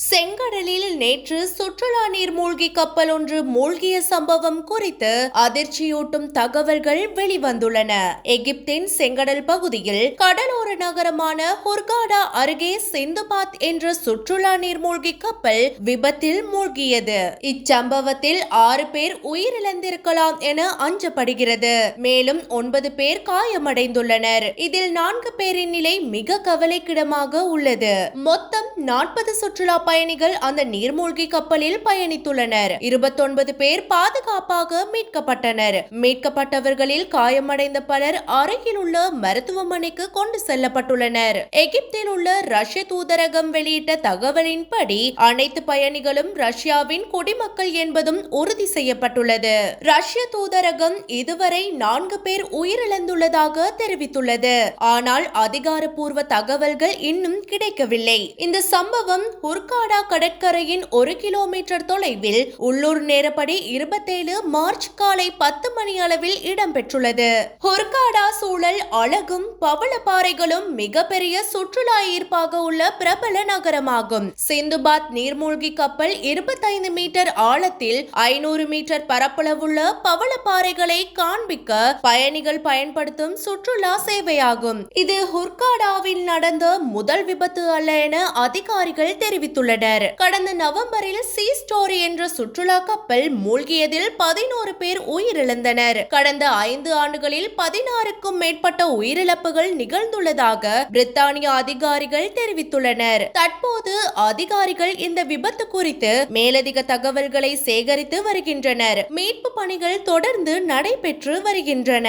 செங்கடலில் நேற்று சுற்றுலா நீர்மூழ்கி கப்பல் ஒன்று மூழ்கிய சம்பவம் குறித்து அதிர்ச்சியூட்டும் தகவல்கள் வெளிவந்துள்ளன. எகிப்தின் செங்கடல் பகுதியில் கடலோர நகரமான ஹொர்காடா அருகே சிந்துபாத் என்ற சுற்றுலா நீர்மூழ்கி கப்பல் விபத்தில் மூழ்கியது. இச்சம்பவத்தில் ஆறு பேர் உயிரிழந்திருக்கலாம் என அஞ்சப்படுகிறது. மேலும் ஒன்பது பேர் காயமடைந்துள்ளனர். இதில் நான்கு பேரின் நிலை மிக கவலைக்கிடமாக உள்ளது. மொத்தம் நாற்பது சுற்றுலா பயணிகள் அந்த நீர்மூழ்கி கப்பலில் பயணித்துள்ளனர். இருபத்தொன்பது பேர் பாதுகாப்பாக மீட்கப்பட்டனர். மீட்கப்பட்டவர்களில் காயமடைந்த பலர் அருகில் உள்ள மருத்துவமனைக்கு கொண்டு செல்லப்பட்டுள்ளனர். எகிப்தில் உள்ள ரஷ்ய தூதரகம் வெளியிட்ட தகவலின்படி அனைத்து பயணிகளும் ரஷ்யாவின் குடிமக்கள் என்பதும் உறுதி செய்யப்பட்டுள்ளது. ரஷ்ய தூதரகம் இதுவரை நான்கு பேர் உயிரிழந்துள்ளதாக தெரிவித்துள்ளது. ஆனால் அதிகாரப்பூர்வ தகவல்கள் இன்னும் கிடைக்கவில்லை. இந்த சம்பவம் ஹுர்காடா கடற்கரையின் ஒரு கிலோமீட்டர் தொலைவில் உள்ளூர் நேரப்படி இருபத்தேழு மார்ச் காலை பத்து மணி அளவில் இடம்பெற்றுள்ளது. ஹொர்காடா சூழல் அழகும் பவளப்பாறைகளும் மிகப்பெரிய சுற்றுலா ஈர்ப்பாக உள்ள பிரபல நகரமாகும். சிந்துபாத் நீர்மூழ்கி கப்பல் இருபத்தைந்து மீட்டர் ஆழத்தில் ஐநூறு மீட்டர் பரப்பளவுள்ள பவளப்பாறைகளை காண்பிக்க பயணிகள் பயன்படுத்தும் சுற்றுலா சேவையாகும். இது ஹுர்காடாவில் நடந்த முதல் விபத்து அல்ல என அதிகாரிகள் தெரிவித்துள்ளனர் கடந்த நவம்பரில் சி ஸ்டோரி என்ற சுற்றுலா கப்பல் மூழ்கியதில் பதினோரு பேர் உயிரிழந்தனர். கடந்த ஐந்து ஆண்டுகளில் பதினாறுக்கும் மேற்பட்ட உயிரிழப்புகள் நிகழ்ந்துள்ளதாக பிரித்தானிய அதிகாரிகள் தெரிவித்துள்ளனர். தற்போது அதிகாரிகள் இந்த விபத்து குறித்து மேலதிக தகவல்களை சேகரித்து வருகின்றனர். மீட்பு பணிகள் தொடர்ந்து நடைபெற்று வருகின்றன.